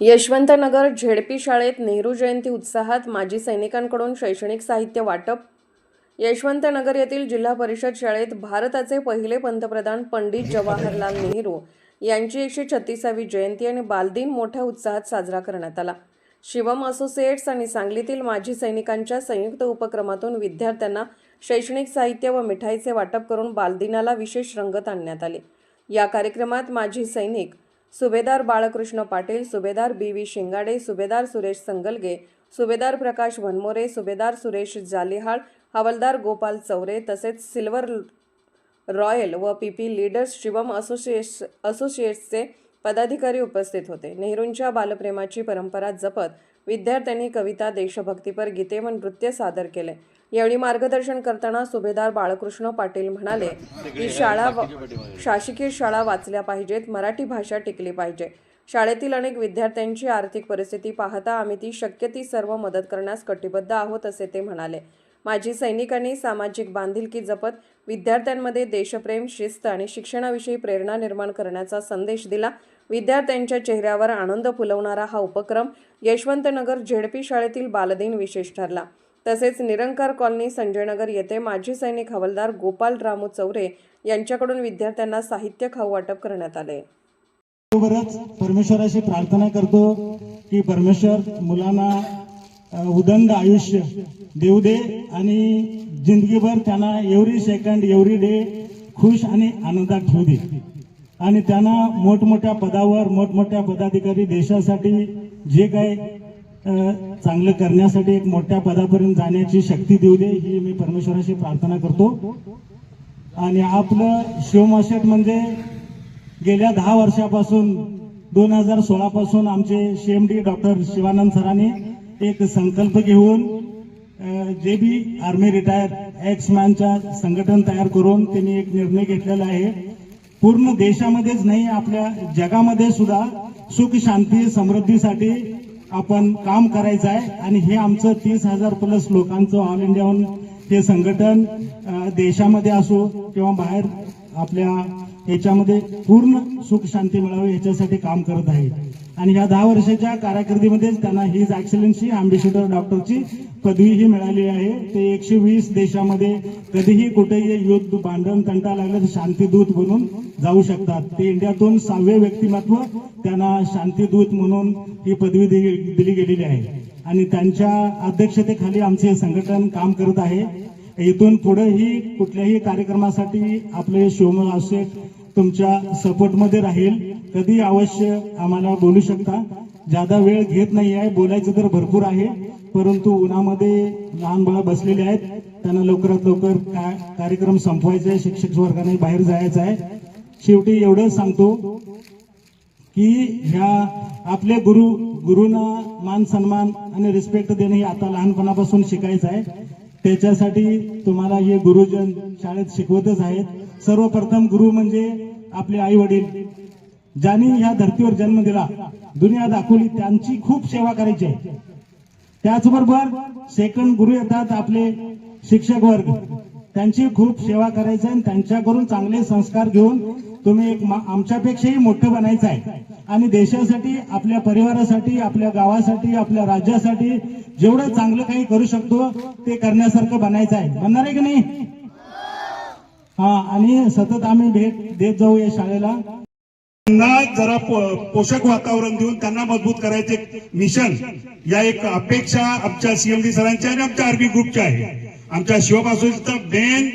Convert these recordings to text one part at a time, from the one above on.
Yashwantnagar ZP शाळेत नेहरू जयंती उत्साहात माजी सैनिकांकडून शैक्षणिक साहित्य वाटप. यशवंतनगर येथील जिल्हा परिषद शाळेत भारताचे पहिले पंतप्रधान पंडित जवाहरलाल नेहरू यांची एकशे छत्तीसावी जयंती आणि बालदिन मोठ्या उत्साहात साजरा करण्यात आला. शिवम असोसिएट्स आणि सांगलीतील माजी सैनिकांच्या संयुक्त उपक्रमातून विद्यार्थ्यांना शैक्षणिक साहित्य व मिठाईचे वाटप करून बालदिनाला विशेष रंगत आणण्यात आले. या कार्यक्रमात माजी सैनिक सुभेदार बाळकृष्ण पाटील सुभेदार बी व्ही शिंगाडे सुभेदार सुरेश संगलगे सुभेदार प्रकाश वनमोरे सुभेदार सुरेश जालिहाळ हवालदार गोपाल चौरे तसेच सिल्वर रॉयल व P P leaders Shivam associates असोसिएट्सचे पदाधिकारी उपस्थित होते. नेहरूंच्या बालप्रेमाची परंपरा जपत विद्यार्थ्यांनी कविता देशभक्तीपर गीते व नृत्य सादर केले. यावेळी मार्गदर्शन करताना सुभेदार बाळकृष्ण पाटील म्हणाले की शाळा शासकीय शाळा वाचल्या पाहिजेत मराठी भाषा टिकली पाहिजे. शाळेतील अनेक विद्यार्थ्यांची आर्थिक परिस्थिती पाहता आम्ही ती शक्य ती सर्व मदत करण्यास कटिबद्ध आहोत असे ते म्हणाले. माजी सैनिकांनी सामाजिक बांधिलकी जपत विद्यार्थ्यांमध्ये देशप्रेम शिस्त आणि शिक्षणाविषयी प्रेरणा निर्माण करण्याचा संदेश दिला. विद्यार्थ्यांच्या चेहऱ्यावर आनंद फुलवणारा हा उपक्रम यशवंतनगर झेडपी शाळेतील बालदिन विशेष ठरला. तसेच निरंकार कॉलनी संजयनगर येथे माजी सैनिक हवालदार गोपाल रामू चौरे यांच्याकडून विद्यार्थ्यांना साहित्य खाऊ वाटप करण्यात आले. बरोबरच परमेश्वराशी प्रार्थना करतो की परमेश्वर मुलांना उदंड आयुष्य देऊ दे आणि जिंदगीभर त्यांना एव्हरी सेकंड एव्हरी डे खुश आणि आनंदात ठेवू दे. आणि त्यांना मोठमोठ्या पदावर मोठमोठ्या पदाधिकारी देशासाठी जे काही चांगलं करण्यासाठी एक मोठ्या पदापर्यंत जाण्याची शक्ती देऊ दे ही मी परमेश्वराशी प्रार्थना करतो. आणि आपलं शिवमाशेट म्हणजे गेल्या दहा वर्षापासून दोन हजार सोळा पासून आमचे सीएमडी डॉक्टर शिवानंद सरांनी एक संकल्प घेऊन J B army retire ex मॅनच्या संघटन तयार करून त्यांनी एक निर्णय घेतलेला आहे. पूर्ण देशामध्येच नाही आपल्या जगामध्ये सुद्धा सुख शांती समृद्धीसाठी आपण काम करायचं आहे आणि हे आमचं तीस हजार प्लस लोकांचं ऑल इंडियाहून हे संघटन देशामध्ये असो किंवा बाहेर आपल्या याच्यामध्ये पूर्ण सुख शांती मिळावी याच्यासाठी काम करत आहे. आणि या दहा वर्षाच्या कारकिर्दीमध्येच त्यांना हीज एक्सलन्सी अँबेसिडर डॉक्टरची पदवीही मिळाली आहे. ते एकशे वीस देशामध्ये कधीही कुठेही युद्ध भांडण तंटा लागलं तर शांतीदूत बनून जाऊ शकतात. ते इंडियातून सहावे व्यक्तिमत्व त्यांना शांतीदूत म्हणून ही पदवी दिली दिली गेलेली आहे. आणि त्यांच्या अध्यक्षतेखाली आमचे संघटन काम करत आहे. इथून पुढेही कुठल्याही कार्यक्रमासाठी आपले शिवमोल तुमच्या सपोर्टमध्ये राहील. कधी अवश्य आम्हाला बोलू शकता. ज्यादा वेळ घेत नाही आहे बोलायचं तर भरपूर आहे परंतु उन्हामध्ये लहान बाळा बसलेले आहेत त्यांना लवकरात लवकर कार्यक्रम संपवायचा आहे शिक्षक वर्गाने बाहेर जायचं आहे शेवटी एवढंच सांगतो की ह्या आपले गुरु गुरुना मान सन्मान आणि रिस्पेक्ट देणे हे आता लहानपणापासून शिकायचं आहे त्याच्यासाठी तुम्हाला हे गुरुजन शाळेत शिकवतच आहेत. सर्वप्रथम गुरु म्हणजे आपले आई वडील ज्यांनी ह्या धर्तीवर जन्म दिला दुनिया दाखवली त्यांची खूप सेवा करायची आहे. त्याचबरोबर सेकंड गुरु येतात आपले शिक्षक वर्ग. त्यांची खूप सेवा करायची आहे आणि त्यांच्याकडून चांगले संस्कार घेऊन तुम्ही एक आमच्यापेक्षाही मोठं बनायचं आहे. आणि देशासाठी आपल्या परिवारासाठी आपल्या गावासाठी आपल्या राज्यासाठी जेवढं चांगलं काही करू शकतो ते करण्यासारखं बनायचं आहे. बनणार आहे की नाही? हा आणि सतत आम्ही भेट देत जाऊ या शाळेला. त्यांना जरा पोषक वातावरण देऊन त्यांना मजबूत करायचे मिशन. या एक अपेक्षा आमच्या सीएमडी सरांच्या आणि आमच्या आर्मी ग्रुपच्या आहे. आमच्या शिवबासूचं मेन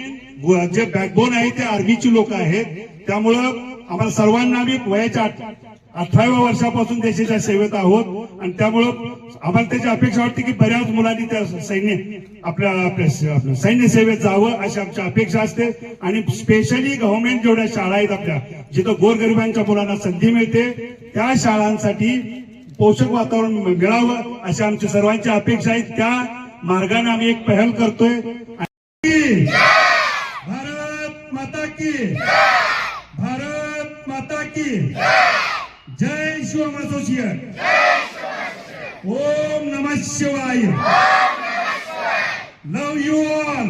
जे बॅकबोन आहे ते आर्मीची लोक आहेत. त्यामुळं आम्हाला सर्वांना आम्ही वयाच्या आठ- अठराव्या वर्षापासून देशाच्या सेवेत आहोत. आणि त्यामुळं आम्हाला त्याची अपेक्षा वाटते की बऱ्याच मुलांनी त्या सैन्य आपल्या आपल्या सैन्य सेवेत जावं अशी आमची अपेक्षा असते. आणि स्पेशली गव्हर्नमेंट जेवढ्या शाळा आहेत आपल्या जिथं गोरगरिबांच्या मुलांना संधी मिळते त्या शाळांसाठी पोषक वातावरण मिळावं अशी आमची सर्वांची अपेक्षा आहे. त्या मार्गाने आम्ही एक पहल करतोय. भारत माता की भारत माता की જય શિવમ એસોસિએટ ઓમ નમઃ શિવાય. Love you all